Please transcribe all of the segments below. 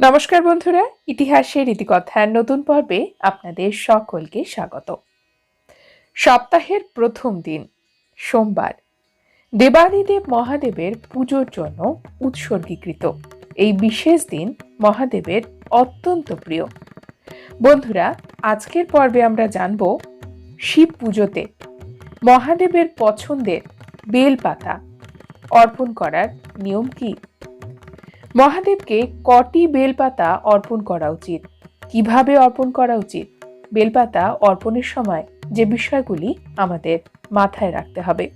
নমস্কার বন্ধুরা, ইতিহাসের ইতিকথার নতুন পর্বে আপনাদের সকলকে স্বাগত। সপ্তাহের প্রথম দিন, সোমবার। দেবাদিদেব মহাদেবের পুজোর জন্য উৎসর্গীকৃত। এই বিশেষ দিন মহাদেবের অত্যন্ত প্রিয়। বন্ধুরা, আজকের পর্বে আমরা জানব শিব পুজোতে মহাদেবের পছন্দের বেলপাতা অর্পণ করার নিয়ম কী? মহাদেবকে কটি বেলপাতা অর্পণ করা উচিত? কীভাবে অর্পণ করা উচিত? বেলপাতা অর্পণের সময় যে বিষয়গুলি আমাদের মাথায় রাখতে হবে।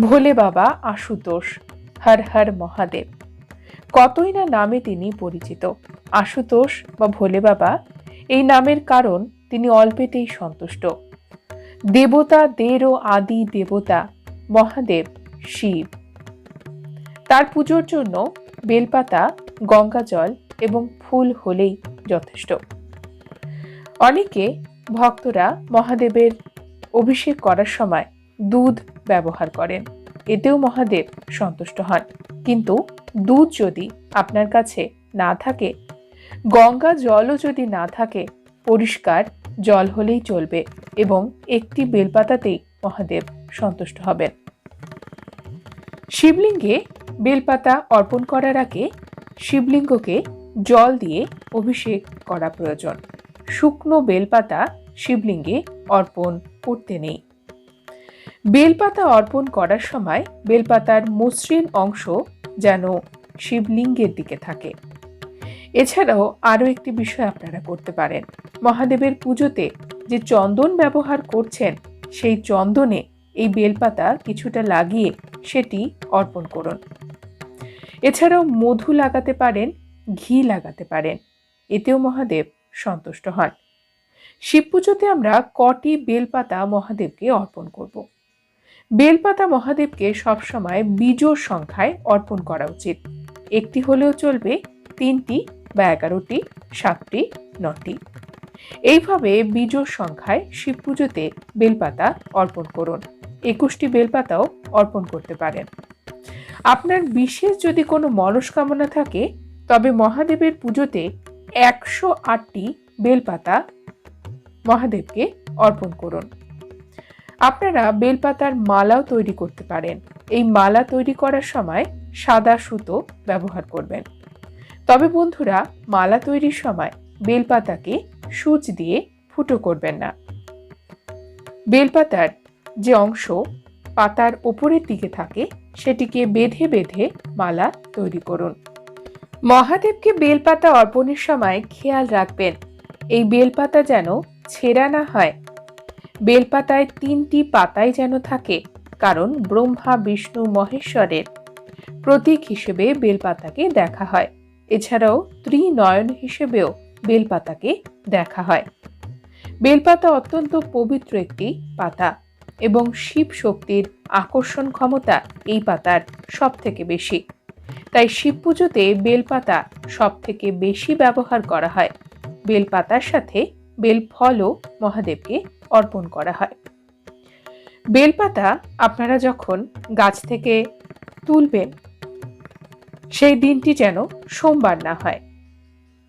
ভোলে বাবা আশুতোষ, হর হর মহাদেব। কতই না নামে তিনি পরিচিত। আশুতোষ বা ভোলে বাবা এই নামের কারণ তিনি অল্পেতেই সন্তুষ্ট। দেবতা দেরও আদি দেবতা মহাদেব শিব। তার পুজোর জন্য বেলপাতা, গঙ্গা জল এবং ফুল হলেই যথেষ্ট। অনেকে ভক্তরা মহাদেবের অভিষেক করার সময় দুধ ব্যবহার করেন। এতেও মহাদেব সন্তুষ্ট হন। কিন্তু দুধ যদি আপনার কাছে না থাকে, গঙ্গা জলও যদি না থাকে, পরিষ্কার জল হলেই চলবে এবং একটি বেলপাতাতেই মহাদেব সন্তুষ্ট হবেন। শিবলিঙ্গে বেলপাতা অর্পণ করার আগে শিবলিঙ্গকে জল দিয়ে অভিষেক করা প্রয়োজন। শুকনো বেলপাতা শিবলিঙ্গে অর্পণ করতে নেই। বেলপাতা অর্পণ করার সময় বেলপাতার মসৃণ অংশ যেন শিবলিঙ্গের দিকে থাকে। এছাড়াও আরও একটি বিষয় আপনারা করতে পারেন। মহাদেবের পুজোতে যে চন্দন ব্যবহার করছেন, সেই চন্দনে এই বেলপাতা কিছুটা লাগিয়ে সেটি অর্পণ করুন। এছাড়াও মধু লাগাতে পারেন, ঘি লাগাতে পারেন। এতেও মহাদেব সন্তুষ্ট হন। শিব পুজোতে আমরা কটি বেলপাতা মহাদেবকে অর্পণ করব। বেলপাতা মহাদেবকে সবসময় বীজোর সংখ্যায় অর্পণ করা উচিত। একটি হলেও চলবে, তিনটি বা এগারোটি, সাতটি, নটি। এইভাবে বীজোর সংখ্যায় শিব পুজোতে বেলপাতা অর্পণ করুন। একুশটি বেলপাতাও অর্পণ করতে পারেন। আপনার বিশেষ যদি কোনো মনস্কামনা থাকে, তবে মহাদেবের পুজোতে একশো আটটি বেলপাতা মহাদেবকে অর্পণ করুন। আপনারা বেলপাতার মালাও তৈরি করতে পারেন। এই মালা তৈরি করার সময় সাদা সুতো ব্যবহার করবেন। তবে বন্ধুরা, মালা তৈরির সময় বেলপাতাকে সূচ দিয়ে ফুটো করবেন না। বেলপাতার যে অংশ পাতার ওপরের দিকে থাকে, সেটিকে বেঁধে বেঁধে মালা তৈরি করুন। মহাদেবকে বেলপাতা অর্পণের সময় খেয়াল রাখবেন, এই বেলপাতা যেন ছেঁড়া না হয়। বেলপাতায় তিনটি পাতাই যেন থাকে, কারণ ব্রহ্মা, বিষ্ণু, মহেশ্বরের প্রতীক হিসেবে বেলপাতাকে দেখা হয়। এছাড়াও ত্রিনয়ন হিসেবেও বেলপাতাকে দেখা হয়। বেলপাতা অত্যন্ত পবিত্র একটি পাতা। এবং শিব শক্তির আকর্ষণ ক্ষমতা এই পাতার সব থেকে বেশি। তাই শিব পুজোতে বেলপাতা সব থেকে বেশি ব্যবহার করা হয়। বেলপাতার সাথে বেল ফলও মহাদেবকে অর্পণ করা হয়। বেলপাতা আপনারা যখন গাছ থেকে তুলবেন, সেই দিনটি যেন সোমবার না হয়।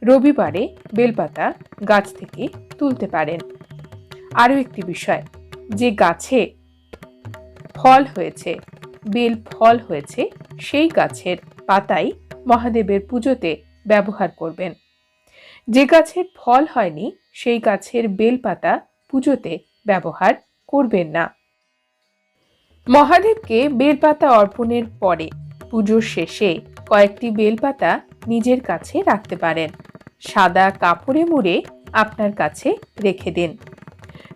রবিবারে বেলপাতা গাছ থেকে তুলতে পারেন। আরও একটি বিষয় যে গাছে ফল হয়েছে, বেল ফল হয়েছে, সেই গাছের পাতাই মহাদেবের পুজোতে ব্যবহার করবেন। যে গাছের ফল হয়নি, সেই গাছের বেল পাতা পুজোতে ব্যবহার করবেন না। মহাদেবকে বেলপাতা অর্পণের পরে পুজোর শেষে কয়েকটি বেলপাতা নিজের কাছে রাখতে পারেন। সাদা কাপড়ে মুড়ে আপনার কাছে রেখে দিন।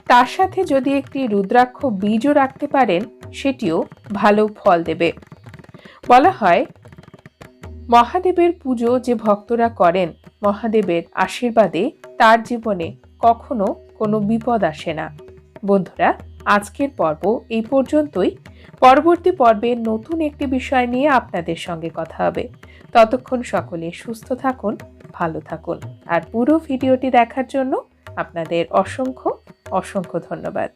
তার সাথে যদি একটি রুদ্রাক্ষ বীজও রাখতে পারেন, সেটিও ভালো ফল দেবে। বলা হয়, মহাদেবের পুজো যে ভক্তরা করেন, মহাদেবের আশীর্বাদে তার জীবনে কখনো কোনো বিপদ আসে না। বন্ধুরা, আজকের পর্ব এই পর্যন্তই। পরবর্তী পর্বে নতুন একটি বিষয় নিয়ে আপনাদের সঙ্গে কথা হবে। ততক্ষণ সকলে সুস্থ থাকুন, ভালো থাকুন। আর পুরো ভিডিওটি দেখার জন্য আপনাদের অসংখ্য অসংখ্য ধন্যবাদ।